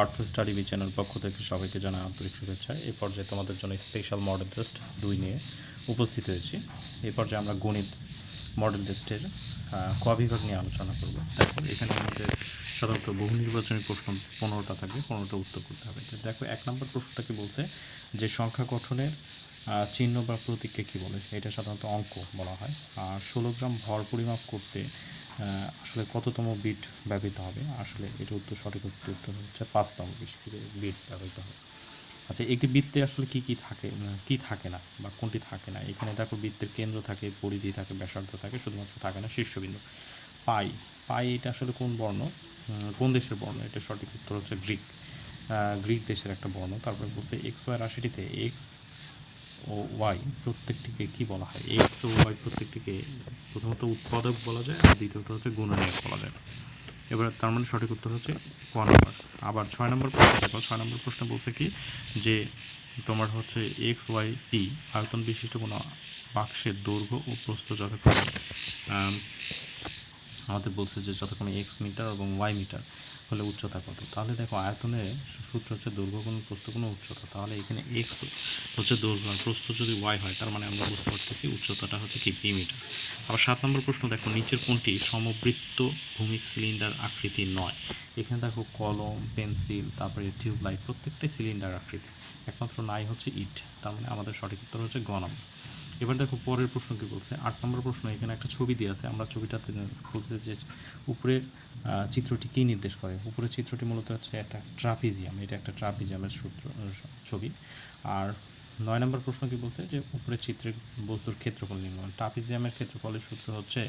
Partha study B channel পক্ষ থেকে সবাইকে জানাই আন্তরিক শুভেচ্ছা। এই পর্যায়ে তোমাদের জন্য স্পেশাল মডেল টেস্ট দুই নিয়ে উপস্থিত হয়েছি। এই পর্যায়ে আমরা গণিত মডেল টেস্টের ক বিভাগ নিয়ে আলোচনা করব। দেখো, এখানে আমাদের সাধারণত বহু নির্বাচনী প্রশ্ন পনেরোটা থাকবে পনেরোটা উত্তর করতে হবে। দেখো, এক নম্বর প্রশ্নটা কি বলছে? যে সংখ্যা গঠনের চিহ্ন বা প্রতীককে কী বলে? এটা সাধারণত অঙ্ক বলা হয়। আর ষোলো গ্রাম ভর পরিমাপ করতে আসলে কততম বিট ব্যবহৃত হবে? আসলে এটা উত্তর, সঠিক উত্তর হচ্ছে পাঁচতম বিট ব্যবহৃত হবে। আচ্ছা একটি বৃত্তে আসলে কি কি থাকে কি থাকে না বা কোনটি থাকে না? এখানে দেখো বৃত্তের কেন্দ্র থাকে, পরিধি থাকে, ব্যাসার্ধ থাকে, শুধুমাত্র থাকে না শীর্ষবিন্দু। পাই পাই এটা আসলে কোন বর্ণ? কোন দেশের বর্ণ? এটা সঠিক উত্তর হচ্ছে গ্রিক। গ্রিক দেশের একটা বর্ণ। তারপরে বলছে এক্স ওয়াই রাশিটিতে এক্স ও ওয়াই প্রত্যেকটিকে কি বলা হয়? এক্স ও ওয়াই প্রত্যেকটিকে প্রথমত উৎপাদক বলা যায় আর দ্বিতীয়ত হচ্ছে গুণনীয়ক বলা যায়। এবার তার মানে সঠিক উত্তর হচ্ছে ক নম্বর। আবার ছয় নম্বর প্রশ্ন, দেখো ছয় নম্বর প্রশ্ন বলছে কি যে তোমার হচ্ছে এক্স ওয়াই পি আয়তন বিশিষ্ট কোনো বাক্সের দৈর্ঘ্য ও প্রস্থ যথাক্রমে আমাদের বলছে যে যথাক্রমে এক্স মিটার এবং ওয়াই মিটার হলে উচ্চতা কত? তাহলে দেখো আয়তনের সূত্র হচ্ছে দৈর্ঘ্য কোণ প্রস্থ কোনো উচ্চতা। তাহলে এখানে এক্স হচ্ছে দৈর্ঘ্য আর প্রস্থ যদি ওয়াই হয়, তার মানে আমরা বুঝতে পারতেছি উচ্চতাটা হচ্ছে কি? পি মিটার আবার সাত নম্বর প্রশ্ন, দেখো নিচের কোনটি সমবৃত্ত ভূমিক সিলিন্ডার আকৃতি নয়। এখানে দেখো কলম, পেন্সিল, তারপরে টিউবলাইট, প্রত্যেকটাই সিলিন্ডার আকৃতি একমাত্র নাই হচ্ছে ইট, তার মানে আমাদের সঠিক উত্তর হচ্ছে গ নম্বর এবার দেখো পরের প্রশ্ন কি বলছে? আট নম্বর প্রশ্ন, এখানে একটা ছবি দিয়ে আছে। আমরা ছবিটাতে বলছে যে উপরের চিত্রটি কী নির্দেশ করে? উপরের চিত্রটি মূলত হচ্ছে একটা ট্রাপিজিয়াম এটা একটা ট্রাপিজিয়ামের সূত্র ছবি। আর নয় নম্বর প্রশ্ন কি বলছে? যে উপরের চিত্রের বস্তুর ক্ষেত্রফল নির্ণয়। ট্রাপিজিয়ামের ক্ষেত্রফলের সূত্র হচ্ছে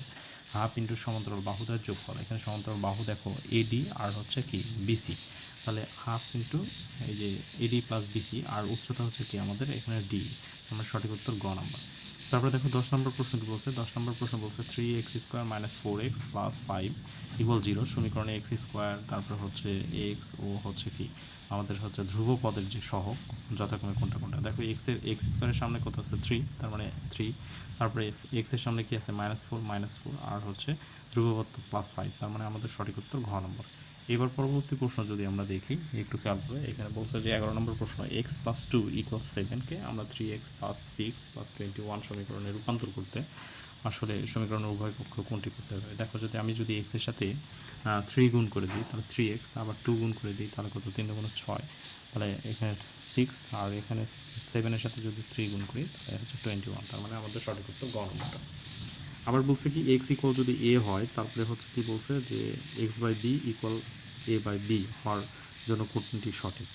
হাফ ইন্টু সমান্তরাল বাহুদের যোগফল। এখানে সমান্তরাল বাহু দেখো এডি আর হচ্ছে কি? বিসি তাহলে হাফ ইন্টু এই যে এডি প্লাস বিসি আর উচ্চতা হচ্ছে কি আমাদের এখানে ডি আমার সঠিক উত্তর গ নাম্বার। তারপরে দেখো দশ নম্বর প্রশ্ন কি বলছে? দশ নম্বর প্রশ্ন বলছে three X square minus four X plus five equal zero সমীকরণে এক্স স্কোয়ার তারপরে হচ্ছে এক্স ও হচ্ছে কি? আমাদের হচ্ছে ধ্রুব পদের যে সহগ, যথাক্রমে কোনটা কোনটা? দেখো এক্সের এক্স স্কোয়ারের সামনে কত আছে? থ্রি তার মানে থ্রি তারপরে এক্সের সামনে কি আছে? মাইনাস ফোর মাইনাস ফোর আর হচ্ছে ধ্রুবপদ প্লাস ফাইভ তার মানে আমাদের সঠিক উত্তর ঘ নম্বর। এবার পরবর্তী প্রশ্ন যদি আমরা দেখি, একটু খেয়াল করে, এখানে বলছে যে এগারো নম্বর প্রশ্ন এক্স প্লাস টু ইকুয়াল সেভেনকে আমরা three X plus six plus twenty one সমীকরণে রূপান্তর করতে, আসলে সমীকরণের উভয় পক্ষ কোনটি করতে হবে? দেখো, যদি আমি যদি এক্সের সাথে থ্রি গুণ করে দিই, তাহলে থ্রি এক্স আবার টু গুণ করে দিই, তাহলে কত? তিন গুণ ছয়। তাহলে এখানে সিক্স আর এখানে সেভেনের সাথে যদি থ্রি গুণ করি, তাহলে হচ্ছে টোয়েন্টি ওয়ান তার মানে আমাদের সঠিক উত্তর গ নম্বরটা। আবার বলছে কি এক্স ইকুয়াল যদি এ হয় তারপরে হচ্ছে কি বলছে যে X by B equal A by B হওয়ার জন্য কোনটি সঠিক?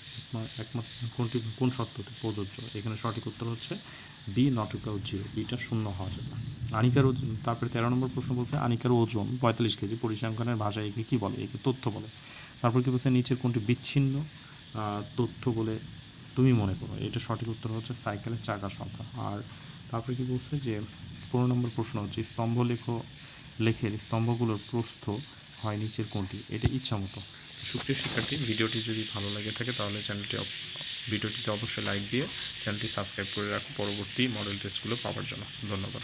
একমাত্র কোনটি কোন শর্তটি প্রযোজ্য? এখানে সঠিক উত্তর হচ্ছে বি নট ইকুয়াল জিরো বিটা শূন্য হওয়া যাবে আনিকার ওজন তারপরে তেরো নম্বর প্রশ্ন বলছে, আনিকার ওজন পঁয়তাল্লিশ কেজি, পরিসংখ্যানের ভাষায় একে কী বলে? একে তথ্য বলে। তারপর কি বলছে, নিচের কোনটি বিচ্ছিন্ন? তথ্য বলে তুমি মনে করো। এটা সঠিক উত্তর হচ্ছে সাইকেলের চাকার সংখ্যা। আর তারপরে কি বলছে যে, পনেরো নম্বর প্রশ্ন হচ্ছে স্তম্ভ লেখ লেখের স্তম্ভগুলোর প্রস্থ হয় নিচের কোনটি এটা ইচ্ছা মতো। সুপ্রিয় শিক্ষার্থী, ভিডিওটি যদি ভালো লাগে থাকে, তাহলে চ্যানেলটি ভিডিওটিতে অবশ্যই লাইক দিয়ে চ্যানেলটি সাবস্ক্রাইব করে রাখো। পরবর্তী মডেল টেস্টগুলো পাওয়ার জন্য। ধন্যবাদ।